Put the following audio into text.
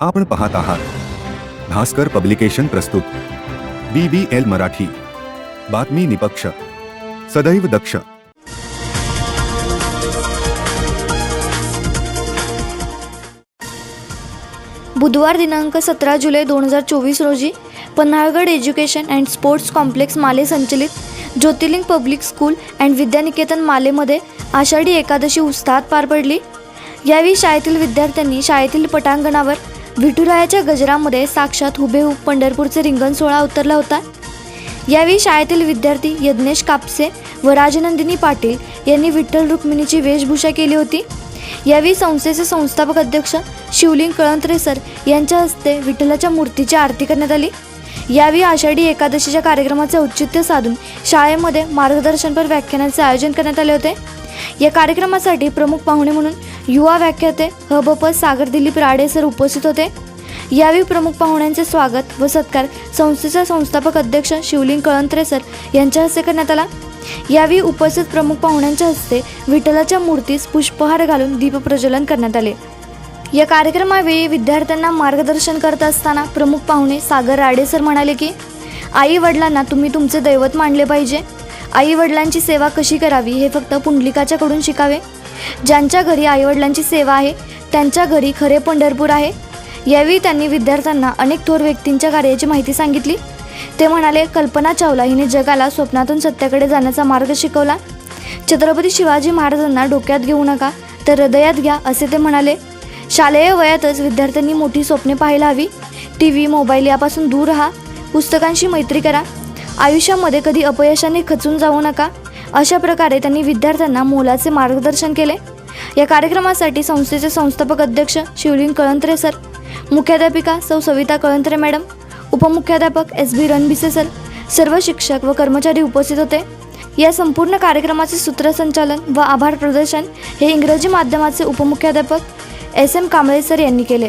आपण पाहत आहात. भास्कर पब्लिकेशन प्रस्तुत. B B L Marathi. बातमी निपक्ष. सदैव दक्ष. बुधवार दिनांक सतरा जुलै दोन हजार चोवीस रोजी Panhalgad education and sports complex Male संचलित Jyotirlinga public school and Vidyaniketan मालेमध्ये Ashadhi Ekadashi उत्साहात पार पडली. यावेळी शाळेतील विद्यार्थ्यांनी शाळेतील पटांगणावर विठुरायाच्या गजरामध्ये साक्षात हुबेहूब पंढरपूरचे रिंगण सोहळा उतरला होता. यावेळी शाळेतील विद्यार्थी यज्ञेश कापसे व राजनंदिनी पाटील यांनी विठ्ठल रुक्मिणीची वेशभूषा केली होती. यावेळी संस्थेचे संस्थापक अध्यक्ष शिवलिंग कळंत्रे सर यांच्या हस्ते विठ्ठलाच्या मूर्तीची आरती करण्यात आली. यावेळी आषाढी एकादशीच्या कार्यक्रमाचे औचित्य साधून शाळेमध्ये मार्गदर्शनपर व्याख्यानाचे आयोजन करण्यात आले होते. या कार्यक्रमासाठी प्रमुख पाहुणे म्हणून युवा व्याख्याते हबप सागर दिलीप राडे सर उपस्थित होते. यावेळी प्रमुख पाहुण्यांचे स्वागत व सत्कार संस्थेचा संस्थापक अध्यक्ष शिवलिंग कळंत्रे सर यांच्या हस्ते करण्यात आला. यावेळी उपस्थित प्रमुख पाहुण्यांच्या हस्ते विठ्ठलाच्या मूर्तीस पुष्पहार घालून दीपप्रज्वलन करण्यात आले. या कार्यक्रमावेळी विद्यार्थ्यांना मार्गदर्शन करत असताना प्रमुख पाहुणे सागर राडे सर म्हणाले की आई वडिलांना तुम्ही तुमचे दैवत मानले पाहिजे. आई वडिलांची सेवा कशी करावी हे फक्त पुंडलिकाच्याकडून शिकावे? ज्यांच्या घरी आईवडिलांची सेवा आहे त्यांच्या घरी खरे पंढरपूर आहे. यावेळी त्यांनी विद्यार्थ्यांना अनेक थोर व्यक्तींच्या कार्याची माहिती सांगितली. ते म्हणाले कल्पना चावला हिने जगाला स्वप्नातून सत्याकडे जाण्याचा मार्ग शिकवला. छत्रपती शिवाजी महाराजांना डोक्यात घेऊ नका तर हृदयात घ्या असे ते म्हणाले. शालेय वयातच विद्यार्थ्यांनी मोठी स्वप्ने पाहायला हवी. टी व्ही मोबाईल यापासून दूर राहा. पुस्तकांशी मैत्री करा. आयुष्यामध्ये कधी अपयशाने खचून जाऊ नका. अशा प्रकारे त्यांनी विद्यार्थ्यांना मोलाचे मार्गदर्शन केले. या कार्यक्रमासाठी संस्थेचे संस्थापक अध्यक्ष शिवलिंग कळंत्रे सर मुख्याध्यापिका सौ सविता कळंत्रे मॅडम उपमुख्याध्यापक एस बी रणबिसे सर सर्व शिक्षक व कर्मचारी उपस्थित होते. या संपूर्ण कार्यक्रमाचे सूत्रसंचालन व आभार प्रदर्शन हे इंग्रजी माध्यमाचे उपमुख्याध्यापक एस एम कांबळे सर यांनी केले.